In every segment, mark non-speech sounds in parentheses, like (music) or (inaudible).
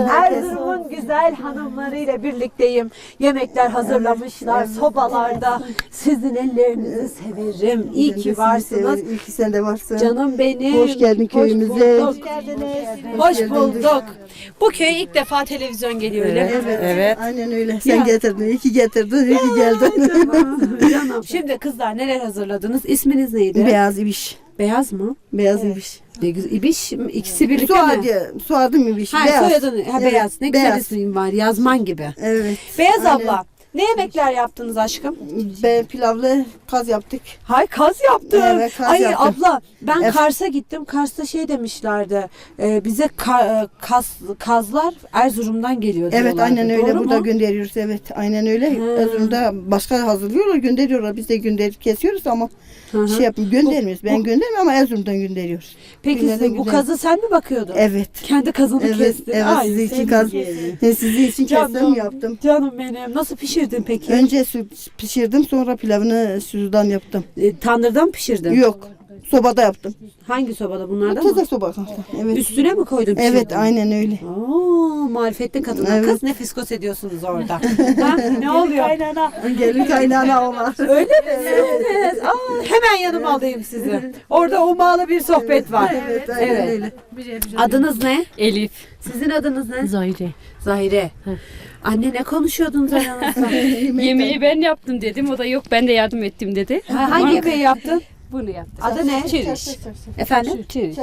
Erzurum'un güzel hanımlarıyla birlikteyim. Yemekler hazırlamışlar sobalarda. Sizin ellerinizi severim. İyi ki varsınız. İyi ki sen de varsın. Canım benim. Hoş geldin köyümüze. bulduk. Hoş bulduk. Bu köye ilk defa televizyon geliyor öyle mi? Evet, Evet. Aynen öyle. Sen Ya. getirdin. İyi ki getirdin. İyi ki geldin. Canım, (laughs) canım. Şimdi kızlar neler hazırladınız? İsminiz neydi? Beyaz ibiş. Beyaz mı? Beyaz ibiş. Ne güzel. İbiş ikisi birlikte mi? Suadi. Suadi mi ibiş? Ha, Beyaz. soyadını, ha, Evet, beyaz. Ne güzel beyaz. ismin var. Yazman gibi. Evet. Beyaz Aynen. abla. Ne yemekler yaptınız aşkım? Ben pilavlı kaz yaptık. Hay kaz yaptım. Evet, kaz Ay yaptım. abla ben Ef- Kars'a gittim. Kars'ta şey demişlerdi. e, bize ka- e, kaz kazlar Erzurum'dan geliyor Evet diyorlardı. aynen öyle. Doğru Burada mu? gönderiyoruz. Evet aynen öyle. Ha. Erzurum'da başka hazırlıyorlar gönderiyorlar. Biz de gönderip kesiyoruz ama Hı hı. şey yapın göndermiyoruz. Ben göndermiyorum ama Erzurum'dan gönderiyoruz. Peki Günlerden size bu kazı sen mi bakıyordun? Evet. Kendi kazını Evet, kestin. evet Ay, sizin için kaz, sizin için kestim yaptım. Canım benim. Nasıl pişirdin peki? Önce pişirdim sonra pilavını sudan yaptım. E, tandırda mı pişirdin? Yok. Sobada yaptım. Hangi sobada bunlarda mı? Taze soba. Evet. Üstüne mi koydun pişirdin? Evet aynen öyle. Oo, marifetli kadınlar. Evet. Kız ne fiskos ediyorsunuz orada. (laughs) ha, ne oluyor? Gelin kaynana olan. Öyle misiniz? Aa, hemen yanıma alayım sizi. Orada umalı bir sohbet var. Evet aynen Evet. öyle. Adınız ne? Elif. Sizin adınız ne? Zahide. Zahire. Anne ne konuşuyordunuz (laughs) aranızda? Yemeği ben yaptım dedim. O da yok ben de yardım ettim dedi. Ha, hangi yemeği yaptın? Bunu yaptım. Adı ne? Çiriş. Efendim? Çiriş.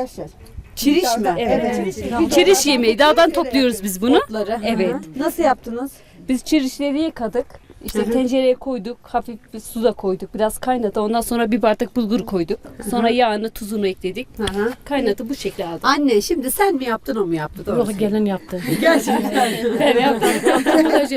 Çiriş mi? Evet. Çiriş yemeği. Dağdan topluyoruz biz bunu. Otları. Evet. Nasıl yaptınız? Biz çirişleri yıkadık. İşte tencereye koyduk. Hafif bir suda koyduk. Biraz kaynadı. Ondan sonra bir bardak bulgur koyduk. Sonra yağını, tuzunu ekledik. Hı hı. Kaynadı bu şekilde aldık. Anne şimdi sen mi yaptın o mu yaptı? Doğru. Yok gelin yaptı. (laughs) Gerçekten. Ben yaptım. Montaj.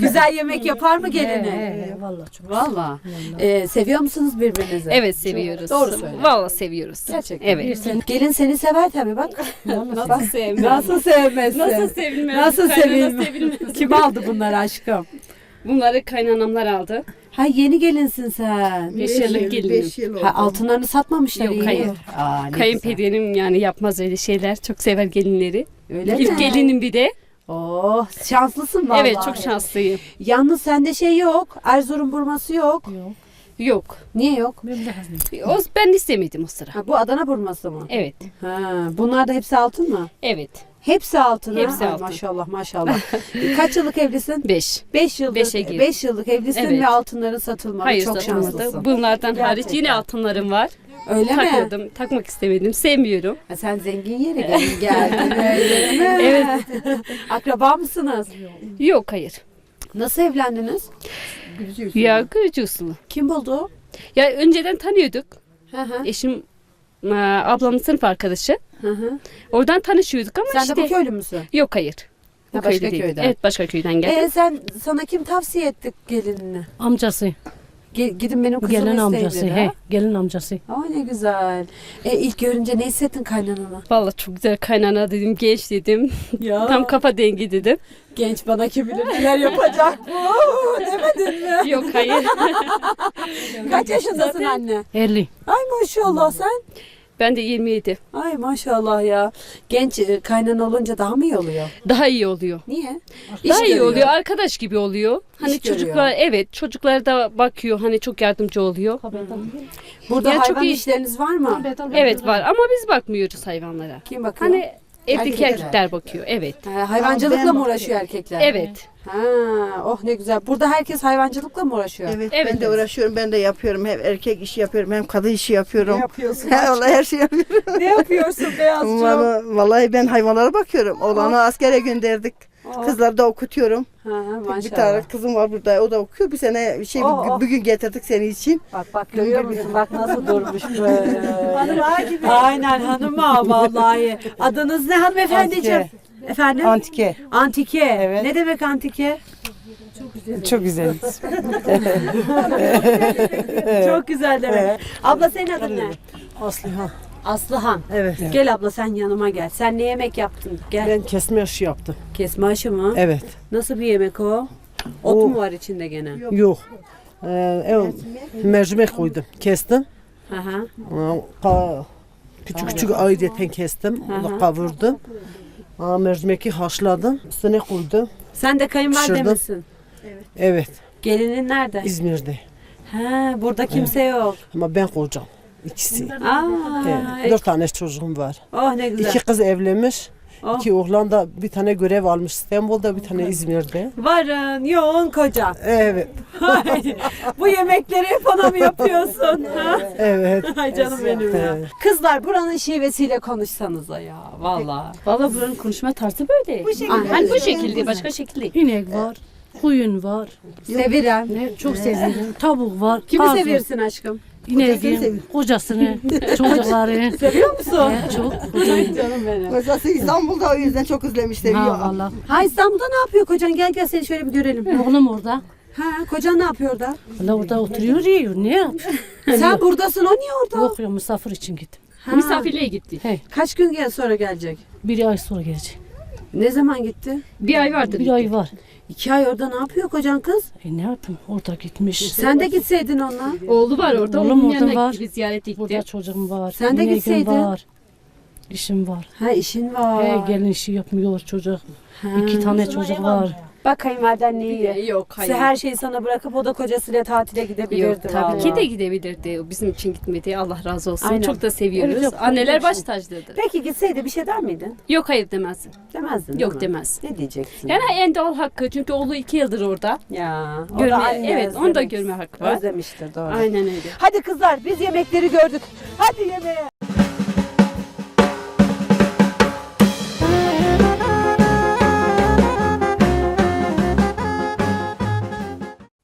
Güzel yemek yapar mı gelini? Ee, vallahi çok. Valla. Ee, seviyor musunuz birbirinizi? Evet seviyoruz. Doğru söyle. Vallahi seviyoruz. Gerçekten. Evet. Gelin seni sever tabii bak. Nasıl sevmez? Nasıl sevmesin? Nasıl sevilmez? Nasıl Kaynana sevilmez? sevilmez. Kim aldı bunları aşkım? Bunları kaynanamlar aldı. Ha yeni gelinsin sen. Beş yıllık gelinim. Beş yıl oldu. Ha altınlarını satmamışlar Yok, iyi. hayır. Aa, ne güzel. Kayınpederim yani yapmaz öyle şeyler. Çok sever gelinleri. Öyle İlk mi? gelinim bir de. Oh şanslısın vallahi. Evet çok şanslıyım. Yalnız sende şey yok. Erzurum burması yok. Yok. Niye yok? O, ben istemedim o sıra. Ha, bu Adana burması mı? Evet. Ha, bunlar da hepsi altın mı? Evet. Hepsi altın ha? Hepsi Ay, altın. Maşallah maşallah. Kaç yıllık evlisin? Beş. 5 yıllık, Beşe girdim. beş yıllık evlisin Evet. ve altınların satılmadı. Hayır Çok satılmadı. şanslısın. Bunlardan hariç Gerçekten. yine altınlarım var. Öyle mi? Takmadım. Takmak istemedim. Sevmiyorum. Ha, sen zengin yere gelin geldin öyle mi? (laughs) Evet. (laughs) Akraba mısınız? Yok hayır. Nasıl evlendiniz? Ya kırıcı usulü. Kim buldu? Ya önceden tanıyorduk. Hı hı. Eşim e, ablamın sınıf arkadaşı. Hı hı. Oradan tanışıyorduk ama Sen işte. de bu köylü müsün? Yok hayır. Bu Ha, başka değil. köyden. Evet başka köyden geldim. Ee, sen sana kim tavsiye etti gelinini? Amcası. Ge- gidin benim kızımı Gelin isteyin amcası. dedi, He, ha? gelin amcası. Aa ne güzel. E, ilk görünce ne hissettin kaynanana? Vallahi çok güzel kaynana dedim, genç dedim. Ya Tam kafa dengi dedim. genç bana kim bilir neler yapacak bu. Demedin mi? Yok hayır. Kaç yaşındasın anne? 50. Ay maşallah sen. ben de 27. Ay maşallah ya. Genç e, kaynana olunca daha mı iyi oluyor? Daha iyi oluyor. Niye? Daha İş iyi görüyor. oluyor. Arkadaş gibi oluyor. Hani İş görüyor. çocuklar evet çocuklar da bakıyor. Hani çok yardımcı oluyor. Burada Ya çok hayvan iyi. işleriniz var mı? Evet var ama biz bakmıyoruz hayvanlara. Kim bakıyor? Hani evdeki Erkekler. erkekler bakıyor. Evet. Ha, hayvancılıkla mı uğraşıyor erkekler? Evet. Ha, oh ne güzel. Burada herkes hayvancılıkla mı uğraşıyor? Evet, Evet, ben de uğraşıyorum. Ben de yapıyorum. Hem erkek işi yapıyorum hem kadın işi yapıyorum. Ne yapıyorsun? (laughs) Vallahi her şey yapıyorum. ne yapıyorsun Beyazcığım? Vallahi, vallahi ben hayvanlara bakıyorum. Oğlanı askere gönderdik. Oh. Kızları da okutuyorum. Ha, maşallah. Bir tane kızım var burada. O da okuyor. Bir sene şey Oh, oh. bugün getirdik senin için. Bak bak görüyor musun? Bak nasıl durmuş böyle. (laughs) Hanım ağa gibi. Aynen hanım ağa vallahi. Adınız ne hanımefendiciğim? Efendim? Antike. Antike. Evet. Ne demek antike? Çok güzel. Çok güzel demek. Abla senin adın ne? Aslıhan. Aslıhan. Evet. Gel abla sen yanıma gel. Sen ne yemek yaptın? Gel. Ben kesme aşı yaptım. Kesme aşı mı? Evet. Nasıl bir yemek o? Ot O- mu var içinde gene? Yok. Ee, evet. Mercimek koydum. Kestim. Hı. Ee, ka- Küçük küçük ayrıyeten kestim. Onu Aha. kavurdum. Ha, mercimeki haşladım. Üstüne koydum. Sen de kayınvalide Pişirdim. misin? Evet. Gelinin nerede? İzmir'de. Ha, burada kimse yok. Ama ben kocam. İkisi. Aa, Evet. Dört tane çocuğum var. oh ne güzel. İki kız evlenmiş. Oh. İki oğlan da bir tane görev almış İstanbul'da bir tane İzmir'de. Varın, yoğun koca. Evet. Bu yemekleri hep ona mı yapıyorsun? (laughs) ha? Evet. Ay canım benim ya. Evet. Kızlar buranın şivesiyle konuşsanıza ya. Valla. Valla buranın konuşma tarzı böyle. Bu şekilde. Hani bu şekilde başka şekilde. İnek var. Koyun var. Seviren. Ne çok seviyorum. Tavuk var. Kimi var, seviyorsun aşkım? Kocasını İneği, seviyorum. kocasını, (laughs) çocukları. Seviyor musun? He, çok. Ay canım benim. Mesela İstanbul'da o yüzden çok özlemiş seviyor. Ha valla. Ha İstanbul'da ne yapıyor kocan? Gel gel seni şöyle bir görelim. Oğlum orada. Ha kocan ne yapıyor orada? Valla orada oturuyor yiyor. Ne yapıyor? (laughs) Sen buradasın o niye orada? Yok ya misafir için gittim. Ha. Misafirliğe gitti. He, Kaç gün gel sonra gelecek? bir ay sonra gelecek. Ne zaman gitti? Bir ay vardı. Bir ay var. İki ay orada ne yapıyor kocan kız? E ne yapayım? Orada gitmiş. Sen de gitseydin onunla. Oğlu var orada. Oğlum Onun orada var. gitti. Ziyaret gitti. Burada çocuğum var. Sen de gitseydin. var. İşim var. Ha işin var. He, gelin işi yapmıyor çocuk. Ha. İki tane çocuk var. Bak kayınvaliden ne iyi. Yok hayır. Her şeyi sana bırakıp o da kocasıyla tatile gidebilirdi. Yok tabii vallahi. ki de gidebilirdi. O bizim için gitmedi. Allah razı olsun. Aynen. Çok da seviyoruz. Evet, yok, Anneler bir baş şey. tacıdır. Peki gitseydi bir şey der miydin? Yok hayır demez. Demezdin Yok mi? demez. Ne diyeceksin? Yani en doğal hakkı. Çünkü oğlu iki yıldır orada. ya. o da Görme, evet onu da özlemiş- görme hakkı var. Özlemiştir doğru. Aynen öyle. Hadi kızlar biz yemekleri gördük. Hadi yemeğe.